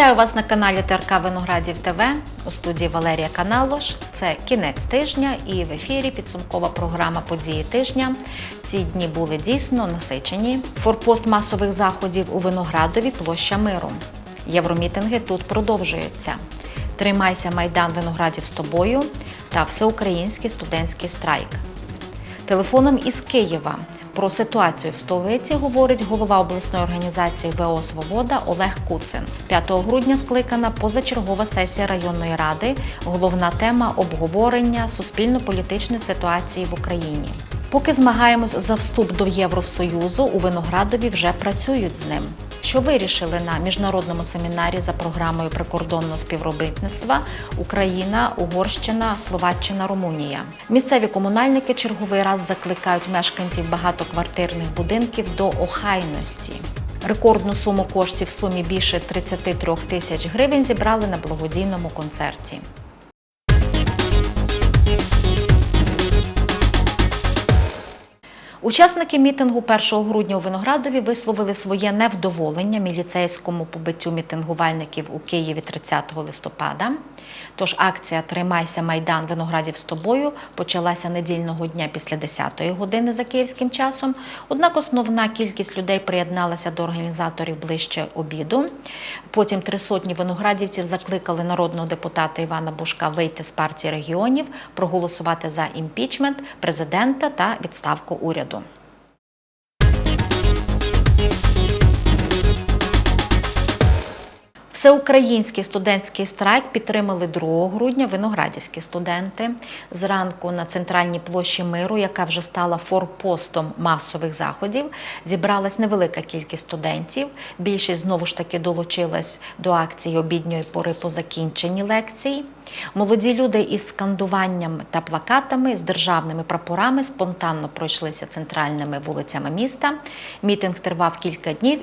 Вітаю вас на каналі ТРК Виноградів ТВ у студії Валерія Каналош. Це кінець тижня і в ефірі підсумкова програма Події тижня. Ці дні були дійсно насичені. Форпост масових заходів у Виноградові площа миру. Євромітинги тут продовжуються. Тримайся Майдан Виноградів з тобою та всеукраїнський студентський страйк. Телефоном із Києва про ситуацію в столиці говорить голова обласної організації ВО Свобода Олег Куцин. 5 грудня скликана позачергова сесія районної ради. Головна тема обговорення суспільно-політичної ситуації в Україні. Поки змагаємось за вступ до Євросоюзу, у Виноградові вже працюють з ним. Що вирішили на міжнародному семінарі за програмою прикордонного співробітництва Україна, Угорщина, Словаччина, Румунія. Місцеві комунальники черговий раз закликають мешканців багатоквартирних будинків до охайності. Рекордну суму коштів в сумі більше 33 тисяч гривень зібрали на благодійному концерті. Учасники мітингу 1 грудня у Виноградові висловили своє невдоволення міліцейському побиттю мітингувальників у Києві 30 листопада. Тож акція Тримайся Майдан Виноградів з тобою почалася недільного дня після 10-ї години за київським часом. Однак основна кількість людей приєдналася до організаторів ближче обіду. Потім три сотні виноградівців закликали народного депутата Івана Бушка вийти з партії регіонів, проголосувати за імпічмент президента та відставку уряду. Всеукраїнський студентський страйк підтримали 2 грудня виноградівські студенти. Зранку на центральній площі миру, яка вже стала форпостом масових заходів, зібралась невелика кількість студентів. Більшість знову ж таки долучилась до акції обідньої пори по закінченні лекцій. Молоді люди із скандуванням та плакатами з державними прапорами спонтанно пройшлися центральними вулицями міста. Мітинг тривав кілька днів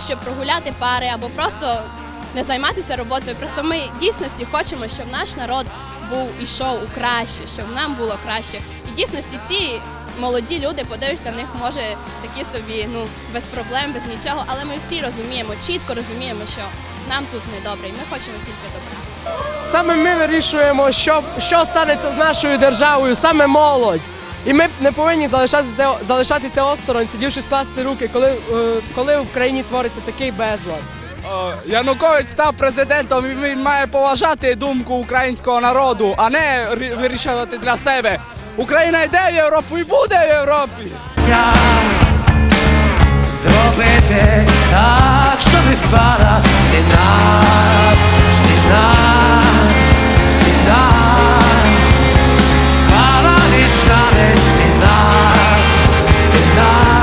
щоб прогуляти пари або просто не займатися роботою. Просто ми дійсності хочемо, щоб наш народ був ішов у краще, щоб нам було краще. І дійсності ці молоді люди, подивишся, в них може такі собі, ну без проблем, без нічого. Але ми всі розуміємо, чітко розуміємо, що нам тут недобре, і ми хочемо тільки добра. Саме ми вирішуємо, що, що станеться з нашою державою, саме молодь. І ми не повинні залишатися, залишатися осторонь, сидівши скласти руки, коли, е, коли в країні твориться такий безлад. О, Янукович став президентом і він має поважати думку українського народу, а не вирішувати для себе. Україна йде в Європу і буде в Європі. Зробити так, щоб впала стіна, стіна, стіна, стіна, стіна, стіна.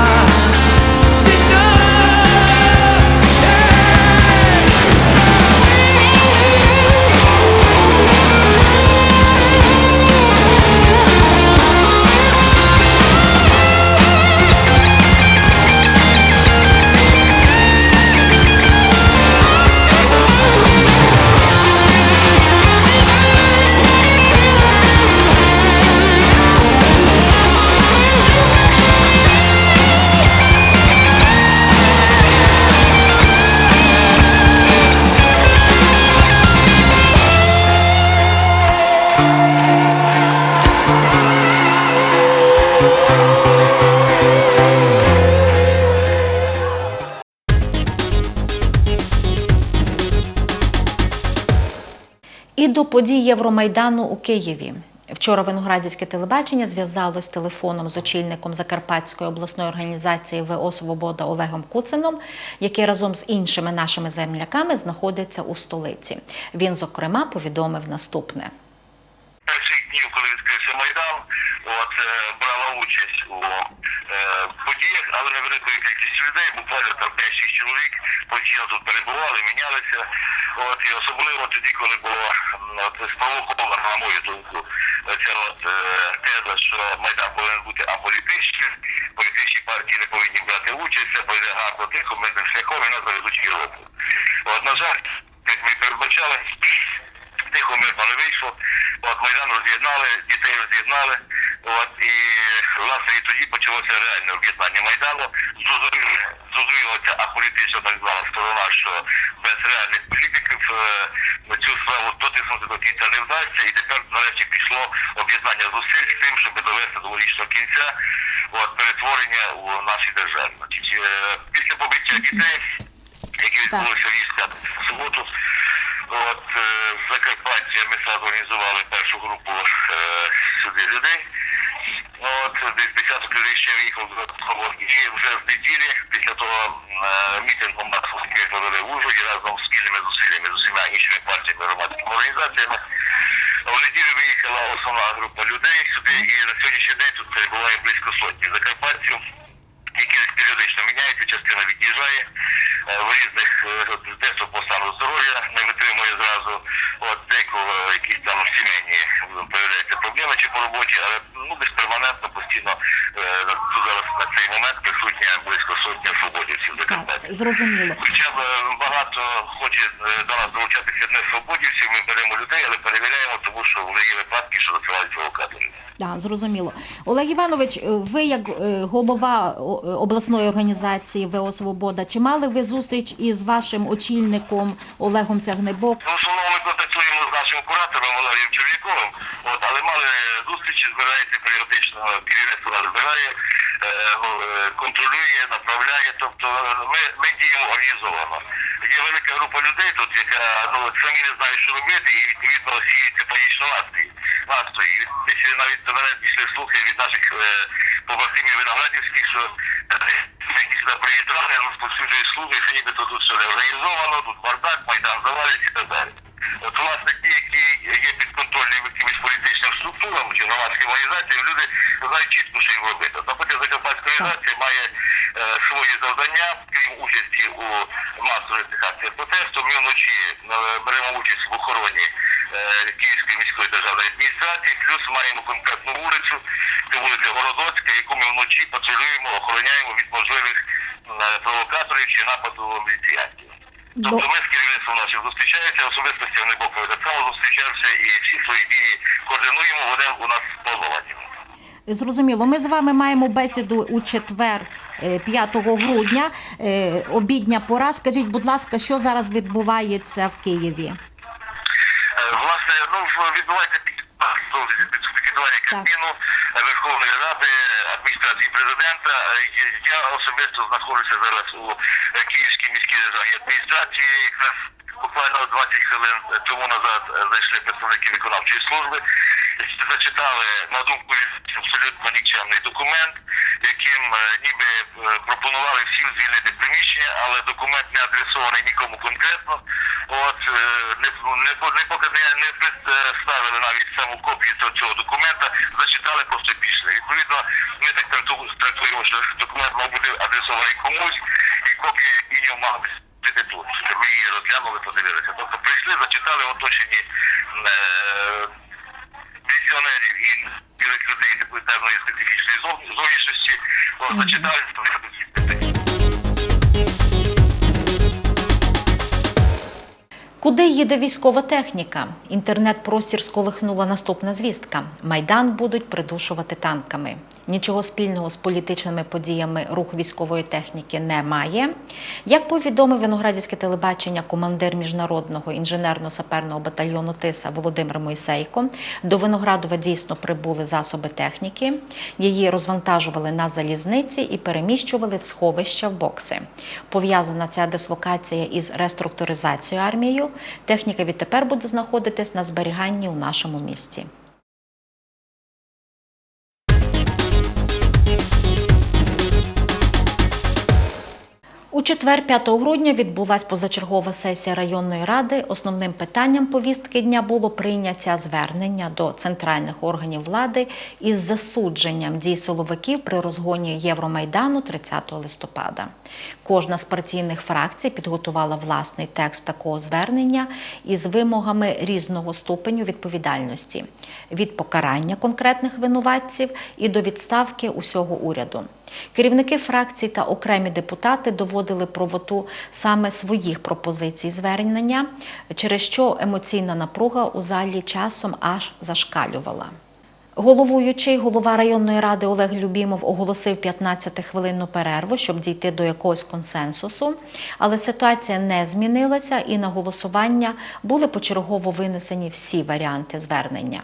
Подій Євромайдану у Києві. Вчора Виноградівське телебачення зв'язалось телефоном з очільником Закарпатської обласної організації ВО Свобода Олегом Куцином, який разом з іншими нашими земляками знаходиться у столиці. Він, зокрема, повідомив наступне. Перших днів, коли відкрився Майдан, от е, брала участь у е, подіях, але невеликою кількістю людей, буквально там 5-6 чоловік постійно тут перебували, мінялися. От і особливо тоді, коли було спровоковано, на мою думку, ця от е, теза, що Майдан повинен бути аполітичним, політичні партії не повинні брати участь, це пройде гарно тихо, мирним шляхом і нас заведуть в Європу. От, на жаль, як ми передбачали, тихо мирно не вийшло. От Майдан роз'єднали, дітей роз'єднали. От і власне і тоді почалося реальне об'єднання Майдану. Зрозуміло, ця аполітична так звана сторона, що без реальних політиків е, цю справу дотиснути до кінця не вдасться. І тепер нарешті пішло об'єднання зусиль з тим, щоб довести до логічного кінця от, перетворення у нашій державі. Е, після побиття дітей, які відбулися в Львівську в суботу, От е, з Закарпаття ми організували першу групу е, сюди людей. От десь десяток людей ще виїхав Додатково. І вже з неділі, після того е, мітингу масовський провели в Ужгороді разом з спільними зусиллями з усіма іншими партіями, громадськими організаціями. В неділю виїхала основна група людей сюди, і на сьогоднішній день тут перебуває близько сотні закарпатців, які періодично міняються, частина від'їжджає е, в різних е, дехто по стану здоров'я не зразу. От деколи якісь там сімейні е, появляються проблеми чи по роботі, але ну десь перманентно постійно е, зараз на цей момент присутня близько сотня свободівців в Закарпатті. Зрозуміло. Хоча б е, багато хоче е, до нас долучатися не свободівців, ми беремо людей, але перевіряємо, тому що вже є випадки, що засилають провокаторів. Так, зрозуміло. Олег Іванович, е, ви як е, голова е, обласної організації ВО Свобода, чи мали ви зустріч із вашим очільником Олегом Тягнебок? В основному ми контактуємо з нашим куратором Валерієм Черв'яковим, от, але мали зустрічі, збирається періодично, керівництво нас збирає, ну, контролює, направляє, тобто ми, ми діємо організовано. Є велика група людей тут, яка ну, самі не знають, що робити, і відповідно сіються панічно настрій. Настрої. Десь навіть до мене пішли слухи від наших е, побратимів виноградівських, що е, які сюди приїжджали, розповсюджують слухи, що нібито тут все не організовано, тут бардак, майдан завалиться і так далі. От, власне, ті, які є підконтрольними якимось політичним структурам чи громадським організаціям, люди знають чітко, що їм робити. Наприклад, Закарпатська організація має е, свої завдання, крім участі у масових акціях протесту. Ми вночі е, беремо участь в охороні Київської міської державної адміністрації, плюс маємо конкретну вулицю, це вулиця Городоцька, яку ми вночі патрулюємо, охороняємо від можливих е, провокаторів чи нападу міліціянтів. Тобто ми з керівництвом нашим зустрічаємося, особисто з Тягнебокою так само зустрічався і всі свої дії координуємо, вони у нас сплановані. Зрозуміло, ми з вами маємо бесіду у четвер, е, 5 грудня, е, обідня пора. Скажіть, будь ласка, що зараз відбувається в Києві? Е, Власне, ну відбувається під- під- підкидування Кабміну Верховної Ради адміністрації президента. Е, Я особисто знаходжуся зараз у е, Київській міській державній адміністрації. Якраз буквально 20 хвилин тому назад е, зайшли представники виконавчої служби. Зачитали на думку абсолютно нікчемний документ, яким е, ніби е, пропонували всім звільнити приміщення, але документ не адресований нікому конкретно. От не не, не, поки не, не представили навіть саму копію цього, документа, зачитали, просто пішли. Відповідно, ми так трактуємо, що документ мав бути адресований комусь, і копія і нього бути тут. Ми її розглянули, подивилися. Тобто прийшли, зачитали в оточенні е, пенсіонерів і білих людей певної специфічної зовнішності, зачитали, Куди їде військова техніка? Інтернет-простір сколихнула наступна звістка: Майдан будуть придушувати танками. Нічого спільного з політичними подіями рух військової техніки не має. Як повідомив виноградівське телебачення, командир міжнародного інженерно-саперного батальйону ТИСА Володимир Мойсейко, до Виноградова дійсно прибули засоби техніки. Її розвантажували на залізниці і переміщували в сховища в бокси. Пов'язана ця дислокація із реструктуризацією армією. Техніка відтепер буде знаходитись на зберіганні у нашому місті. У четвер, 5 грудня, відбулася позачергова сесія районної ради. Основним питанням повістки дня було прийняття звернення до центральних органів влади із засудженням дій силовиків при розгоні Євромайдану 30 листопада. Кожна з партійних фракцій підготувала власний текст такого звернення із вимогами різного ступеню відповідальності від покарання конкретних винуватців і до відставки усього уряду. Керівники фракцій та окремі депутати доводили правоту саме своїх пропозицій звернення, через що емоційна напруга у залі часом аж зашкалювала. Головуючий голова районної ради Олег Любімов оголосив 15-хвилинну перерву, щоб дійти до якогось консенсусу. Але ситуація не змінилася, і на голосування були почергово винесені всі варіанти звернення.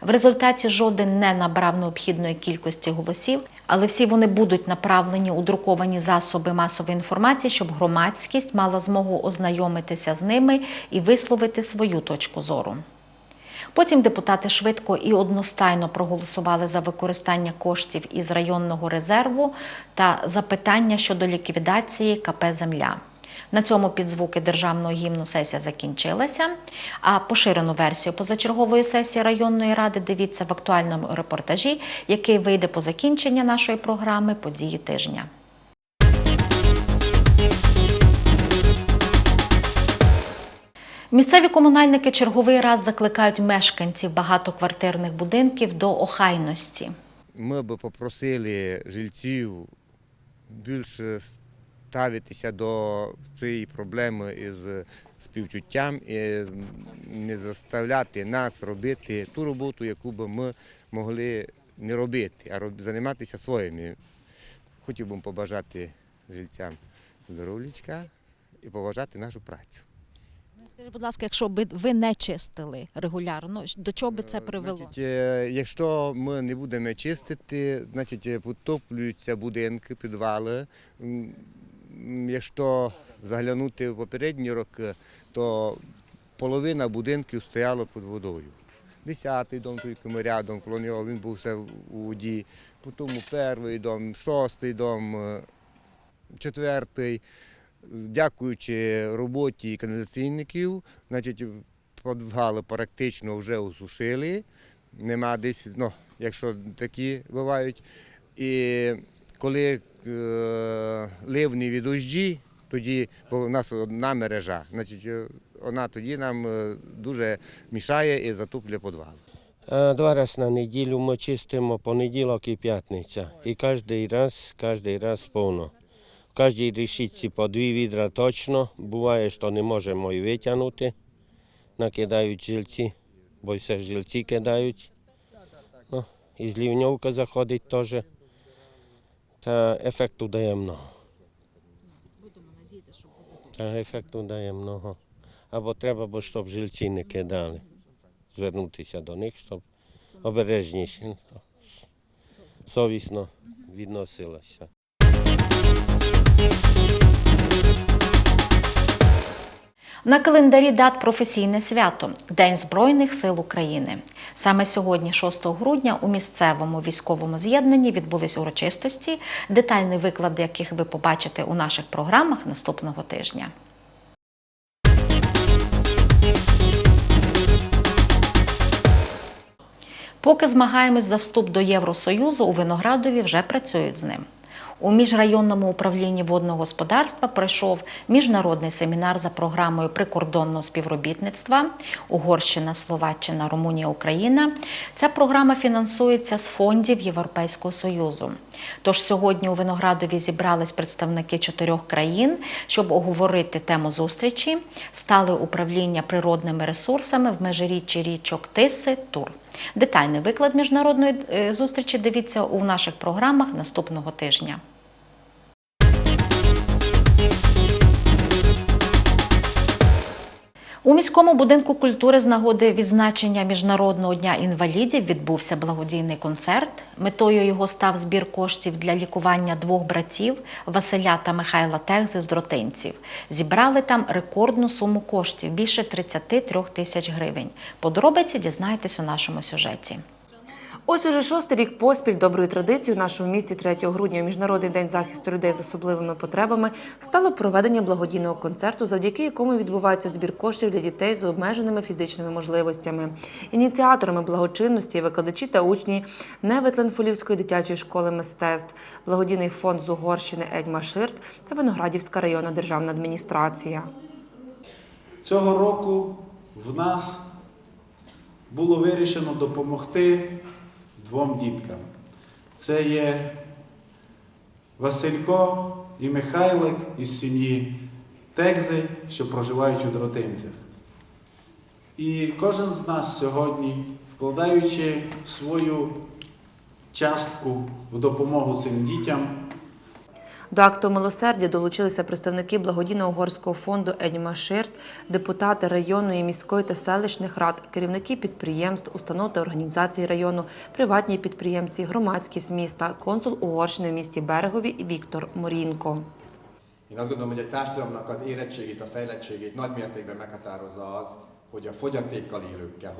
В результаті жоден не набрав необхідної кількості голосів, але всі вони будуть направлені у друковані засоби масової інформації, щоб громадськість мала змогу ознайомитися з ними і висловити свою точку зору. Потім депутати швидко і одностайно проголосували за використання коштів із районного резерву та запитання щодо ліквідації КП Земля. На цьому підзвуки державного гімну сесія закінчилася. А поширену версію позачергової сесії районної ради дивіться в актуальному репортажі, який вийде по закінчення нашої програми Події тижня. Місцеві комунальники черговий раз закликають мешканців багатоквартирних будинків до охайності. Ми би попросили жильців більше ставитися до цієї проблеми із співчуттям і не заставляти нас робити ту роботу, яку би ми могли не робити, а займатися своїми. Хотів би побажати жильцям здоров'ячка і побажати нашу працю. Скажіть, будь ласка, якщо б ви не чистили регулярно, до чого би це привело? Значить, е, якщо ми не будемо чистити, значить е, потоплюються будинки, підвали. Якщо заглянути в попередні роки, то половина будинків стояла під водою. Десятий дом, тільки ми рядом, коло нього він був все у воді. Потім перший дом, шостий дом, е, четвертий. Дякуючи роботі каналізаційників, значить, подвали практично вже осушили. Нема десь, ну, якщо такі бувають. І коли е, ливні дощі, тоді, бо в нас одна мережа, значить, е, вона тоді нам е, дуже мішає і затоплює підвал. Два рази на неділю ми чистимо понеділок і п'ятниця. І кожен раз, кожен раз повно. В кожній решітці по дві відра точно. Буває, що не можемо і витягнути. Накидають жильці, бо все жильці кидають. Ну, і злівньовка заходить теж. Та ефекту дає много. Та ефекту дає много. Або треба, бо щоб жильці не кидали звернутися до них, щоб обережніше, совісно відносилася. На календарі дат професійне свято День Збройних сил України. Саме сьогодні, 6 грудня, у місцевому військовому з'єднанні відбулись урочистості, детальний виклад яких ви побачите у наших програмах наступного тижня. Поки змагаємось за вступ до Євросоюзу, у Виноградові вже працюють з ним. У міжрайонному управлінні водного господарства пройшов міжнародний семінар за програмою прикордонного співробітництва Угорщина, Словаччина, Румунія, Україна. Ця програма фінансується з фондів Європейського Союзу. Тож сьогодні у Виноградові зібрались представники чотирьох країн, щоб оговорити тему зустрічі. Стали управління природними ресурсами в межиріччі річок Тиси Тур. Детальний виклад міжнародної е, зустрічі дивіться у наших програмах наступного тижня. У міському будинку культури з нагоди відзначення Міжнародного дня інвалідів відбувся благодійний концерт. Метою його став збір коштів для лікування двох братів Василя та Михайла Техзи з дротинців. Зібрали там рекордну суму коштів більше 33 тисяч гривень. Подробиці дізнаєтесь у нашому сюжеті. Ось уже шостий рік поспіль доброю традицією нашому місті 3 грудня, Міжнародний день захисту людей з особливими потребами, стало проведення благодійного концерту, завдяки якому відбувається збір коштів для дітей з обмеженими фізичними можливостями. Ініціаторами благочинності викладачі та учні Неветленфолівської дитячої школи мистецтв, благодійний фонд з Угорщини Едьма Ширт та Виноградівська районна державна адміністрація. Цього року в нас було вирішено допомогти двом діткам. Це є Василько і Михайлик із сім'ї Текзи, що проживають у Дротинцях. І кожен з нас сьогодні, вкладаючи свою частку в допомогу цим дітям, До акту милосердя долучилися представники благодійного угорського фонду Едьма Ширт, депутати районної, міської та селищних рад, керівники підприємств, установ та організацій району, приватні підприємці, громадськість міста, консул Угорщини в місті Берегові Віктор Морінко. Én azt gondolom, hogy egy társadalomnak az érettségét, a fejlettségét nagy mértékben meghatározza az, hogy a fogyatékkal élőkkel.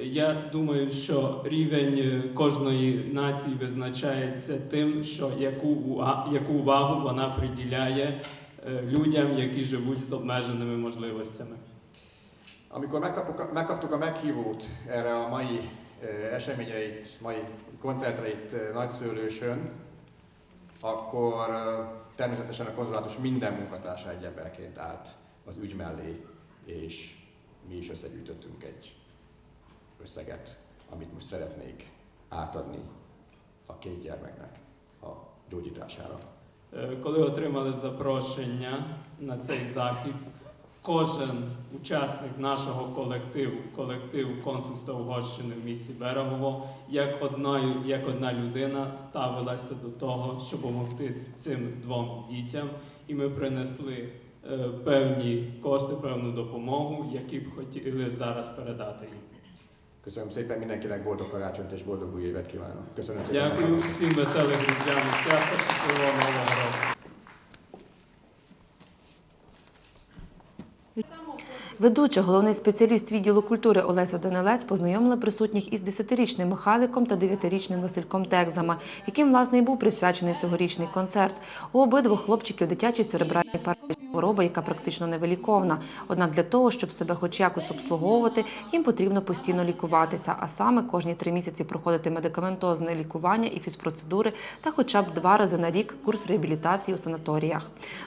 Я думаю, що рівень е, кожної нації визначається тим, що яку, уа- яку увагу вона приділяє е, людям, які живуть з обмеженими можливостями. Amikor megkapuk, megkaptuk a meghívót erre a mai eh, eseményeit, mai koncertre itt eh, Nagyszőlősön, akkor eh, természetesen a konzulátus minden munkatársa egy emberként állt az ügy mellé, és mi is összegyűjtöttünk egy összeget, amit most szeretnék átadni a két gyermeknek a gyógyítására. Коли отримали запрошення на цей захід, кожен учасник нашого колективу, колективу консульства Угорщини в місті Берегово, як одна, як одна людина ставилася до того, щоб допомогти цим двом дітям, і ми принесли певні кошти, певну допомогу, які б хотіли зараз передати їм. Köszönöm szépen, mindenkinek boldog karácsonyt és boldog új évet kívánok. Köszönöm szépen. Дякую всім веселих різдвяних свят та щасливого нового року. Ведуча, головний спеціаліст відділу культури Олеся Данилець познайомила присутніх із 10-річним Михайликом та 9-річним Васильком Текзами, яким власне і був присвячений цьогорічний концерт. У обидвох хлопчиків дитячі церебральні параліч – хвороба, яка практично невиліковна. Однак для того, щоб себе хоч якось обслуговувати, їм потрібно постійно лікуватися, а саме кожні три місяці проходити медикаментозне лікування і фізпроцедури та хоча б два рази на рік курс реабілітації у санаторіях.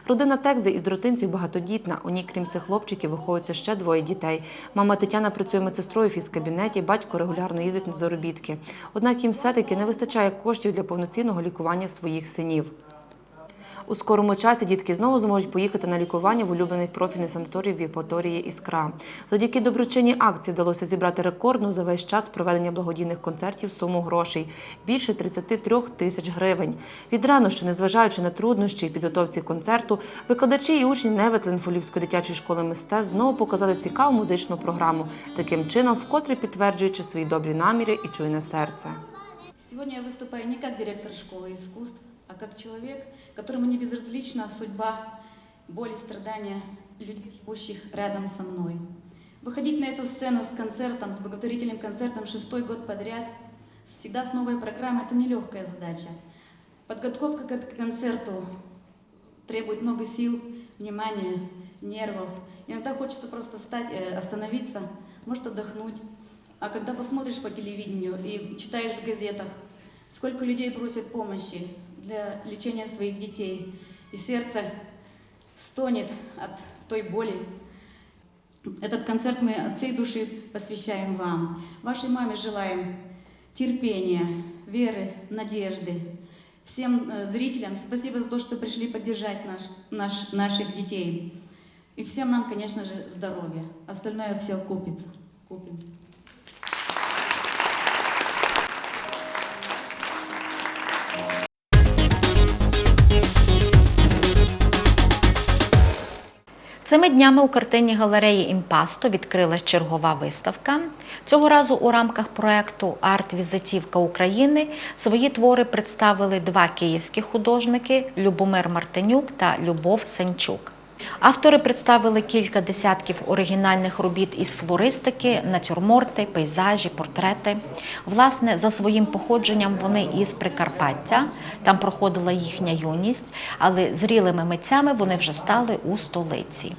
Родина Текзи із дротинців багатодітна. У ній, крім цих хлопчиків, виховується ще двоє дітей. Мама Тетяна працює медсестрою в фізкабінеті, батько регулярно їздить на заробітки. Однак їм все-таки не вистачає коштів для повноцінного лікування своїх синів. У скорому часі дітки знову зможуть поїхати на лікування в улюблений профільний санаторій в Євпаторії Іскра. Завдяки доброчинній акції вдалося зібрати рекордну за весь час проведення благодійних концертів суму грошей більше 33 тисяч гривень. Відрано, що незважаючи на труднощі і підготовці концерту, викладачі і учні Неветленфолівської дитячої школи мистецтв знову показали цікаву музичну програму, таким чином, вкотре підтверджуючи свої добрі наміри і чуйне серце. Сегодня я выступаю не директор школы искусств, а как человек, которому не безразлична судьба, боль и страдания людей, живущих рядом со мной. Выходить на эту сцену с концертом, с благотворительным концертом шестой год подряд, всегда с новой программой, это нелегкая задача. Подготовка к концерту требует много сил, внимания, нервов. Иногда хочется просто встать, э, остановиться, может отдохнуть. А когда посмотришь по телевидению и читаешь в газетах, сколько людей просят помощи для лечения своих детей, и сердце стонет от той боли. Этот концерт мы от всей души посвящаем вам. Вашей маме желаем терпения, веры, надежды. Всем э, зрителям спасибо за то, что пришли поддержать наш, наш, наших детей. И всем нам, конечно же, здоровья. Остальное все купится. Купим. Цими днями у картині галереї Імпасто відкрилась чергова виставка. Цього разу у рамках проекту Арт-візитівка України свої твори представили два київські художники Любомир Мартинюк та Любов Сенчук. Автори представили кілька десятків оригінальних робіт із флористики, натюрморти, пейзажі, портрети. Власне, за своїм походженням вони із Прикарпаття, там проходила їхня юність, але зрілими митцями вони вже стали у столиці.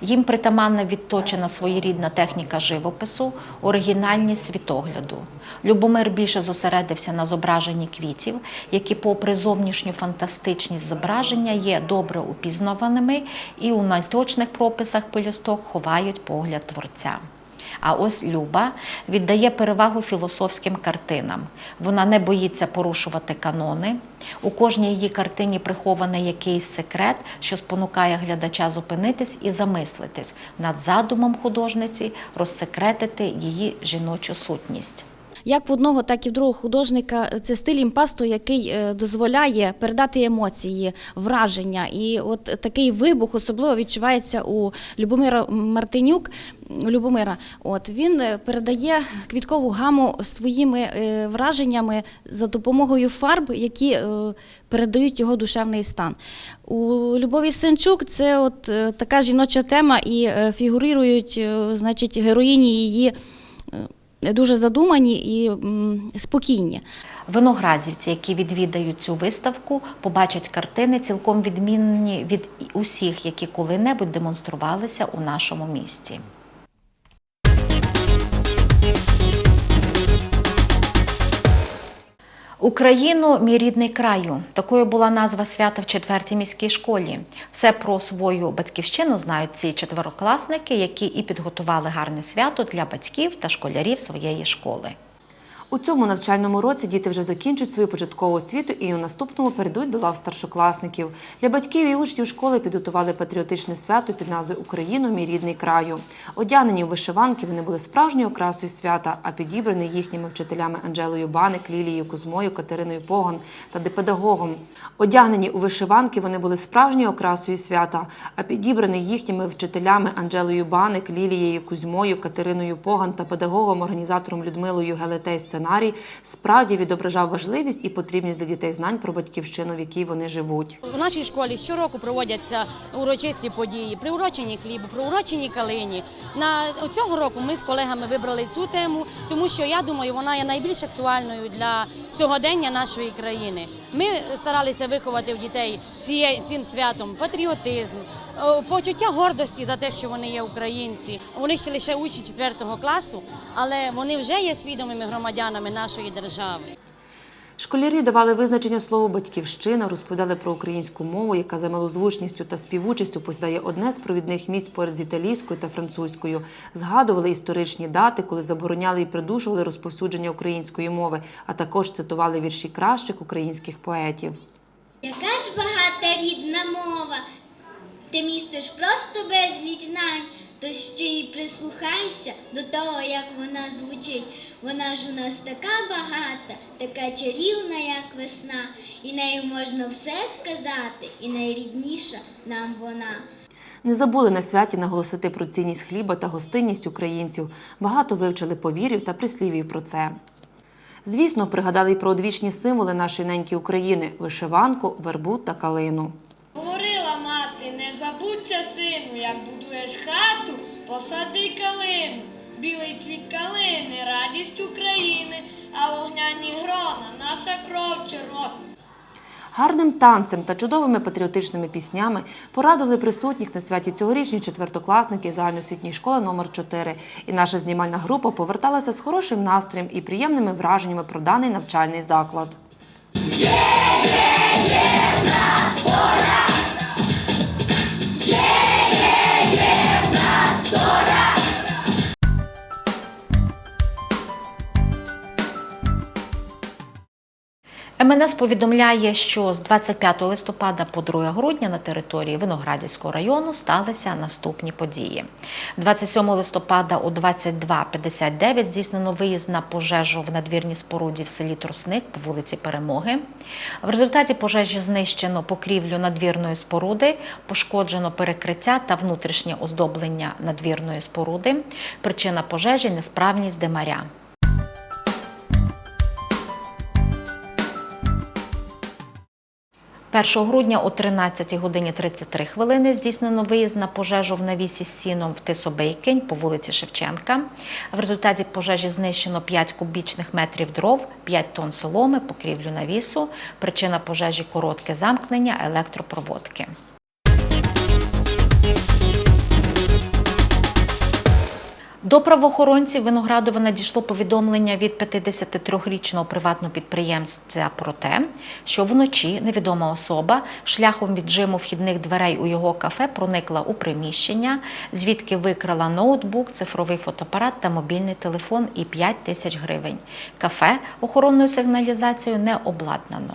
Їм притаманна відточена своєрідна техніка живопису, оригінальність світогляду. Любомир більше зосередився на зображенні квітів, які, попри зовнішню фантастичність зображення, є добре упізнаваними і у найточних прописах пелюсток ховають погляд творця. А ось Люба віддає перевагу філософським картинам. Вона не боїться порушувати канони. У кожній її картині прихований якийсь секрет, що спонукає глядача зупинитись і замислитись над задумом художниці, розсекретити її жіночу сутність. Як в одного, так і в другого художника це стиль імпасту, який е, дозволяє передати емоції, враження. І от такий вибух особливо відчувається у Любомира Мартинюк. Любомира, от він е, передає квіткову гаму своїми е, враженнями за допомогою фарб, які передають його душевний стан. У Любові Сенчук це от така жіноча тема, і фігурують, значить, героїні її. Дуже задумані і спокійні. Виноградівці, які відвідають цю виставку, побачать картини цілком відмінні від усіх, які коли-небудь демонструвалися у нашому місті. Україну, мій рідний краю. Такою була назва свята в четвертій міській школі. Все про свою батьківщину знають ці четверокласники, які і підготували гарне свято для батьків та школярів своєї школи. У цьому навчальному році діти вже закінчують свою початкову освіту і у наступному перейдуть до лав старшокласників. Для батьків і учнів школи підготували патріотичне свято під назвою Україну, мій рідний краю. Одягнені у вишиванки вони були справжньою окрасою свята, а підібрані їхніми вчителями Анжелою Баник, Лілією Кузьмою, Катериною Погон та педагогом. Одягнені у вишиванки вони були справжньою окрасою свята, а підібрані їхніми вчителями Анжелою Баник, Лілією Кузьмою, Катериною Поган та педагогом-організатором Людмилою Гелетей сценарій справді відображав важливість і потрібність для дітей знань про батьківщину, в якій вони живуть. У нашій школі щороку проводяться урочисті події, приурочені хлібу, приурочені калині. На цього року ми з колегами вибрали цю тему, тому що я думаю, вона є найбільш актуальною для сьогодення нашої країни. Ми старалися виховати в дітей ціє- цим святом патріотизм, почуття гордості за те, що вони є українці. Вони ще лише учні 4 класу, але вони вже є свідомими громадянами нашої держави. Школярі давали визначення слову батьківщина, розповідали про українську мову, яка за милозвучністю та співучістю посідає одне з провідних місць поряд з італійською та французькою. Згадували історичні дати, коли забороняли і придушували розповсюдження української мови, а також цитували вірші кращих українських поетів. Яка ж багата рідна мова, ти містиш просто безліч знань, то ще й прислухайся до того, як вона звучить. Вона ж у нас така багата, така чарівна, як весна, і нею можна все сказати, і найрідніша нам вона. Не забули на святі наголосити про цінність хліба та гостинність українців. Багато вивчили повірів та прислів'їв про це. Звісно, пригадали й про одвічні символи нашої неньки України вишиванку, вербу та калину. Мати, не забудься, сину, як будуєш хату, посади калину. Білий цвіт калини, радість України, а вогняні грона, наша кров червона. Гарним танцем та чудовими патріотичними піснями порадували присутніх на святі цьогорічні четвертокласники загальноосвітньої школи номер 4 І наша знімальна група поверталася з хорошим настроєм і приємними враженнями про даний навчальний заклад. Sorry. МНС повідомляє, що з 25 листопада по 2 грудня на території Виноградівського району сталися наступні події. 27 листопада о 22.59 здійснено виїзд на пожежу в надвірній споруді в селі Тросник по вулиці Перемоги. В результаті пожежі знищено покрівлю надвірної споруди, пошкоджено перекриття та внутрішнє оздоблення надвірної споруди. Причина пожежі несправність димаря. 1 грудня о 13 годині 33 хвилини здійснено виїзд на пожежу в навісі з сіном в Тисобейкень по вулиці Шевченка. В результаті пожежі знищено 5 кубічних метрів дров, 5 тонн соломи, покрівлю навісу. Причина пожежі коротке замкнення електропроводки. До правоохоронців Виноградова надійшло повідомлення від 53-річного приватного підприємця про те, що вночі невідома особа шляхом віджиму вхідних дверей у його кафе проникла у приміщення, звідки викрала ноутбук, цифровий фотоапарат та мобільний телефон і 5 тисяч гривень. Кафе охоронною сигналізацією не обладнано.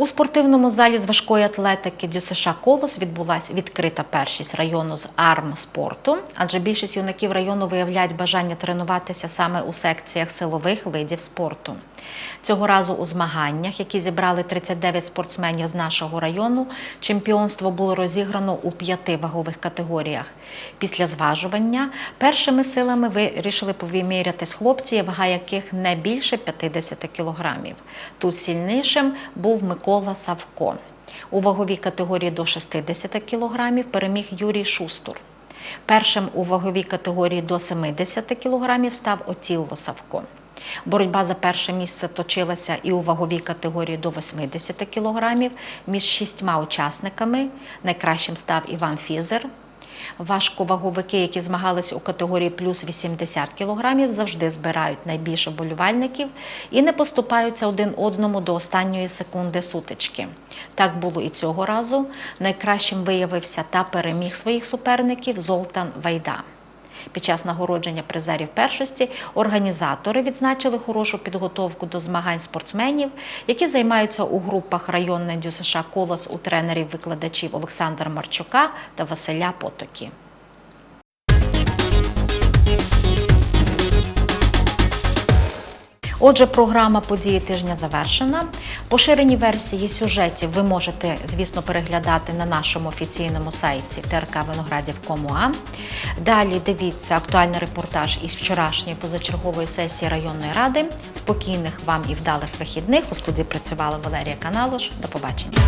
У спортивному залі з важкої атлетики ДЮСШ Колос відбулася відкрита першість району з армспорту, адже більшість юнаків району виявляють бажання тренуватися саме у секціях силових видів спорту. Цього разу у змаганнях, які зібрали 39 спортсменів з нашого району, чемпіонство було розіграно у п'яти вагових категоріях. Після зважування першими силами вирішили повимірятись хлопці, вага яких не більше 50 кілограмів. Тут сильнішим був Микола Савко. У ваговій категорії до 60 кілограмів переміг Юрій Шустур. Першим у ваговій категорії до 70 кілограмів став Оцілло Савко. Боротьба за перше місце точилася і у ваговій категорії до 80 кілограмів між шістьма учасниками. Найкращим став Іван Фізер. Важковаговики, які змагалися у категорії плюс 80 кілограмів, завжди збирають найбільше болівальників і не поступаються один одному до останньої секунди сутички. Так було і цього разу. Найкращим виявився та переміг своїх суперників Золтан Вайда. Під час нагородження призерів першості організатори відзначили хорошу підготовку до змагань спортсменів, які займаються у групах районної ДЮСШ «Колос» у тренерів-викладачів Олександра Марчука та Василя Потокі. Отже, програма події тижня завершена. Поширені версії сюжетів ви можете, звісно, переглядати на нашому офіційному сайті trkvinogradів.com.ua. Далі дивіться актуальний репортаж із вчорашньої позачергової сесії районної ради. Спокійних вам і вдалих вихідних. У студії працювала Валерія Каналош. До побачення.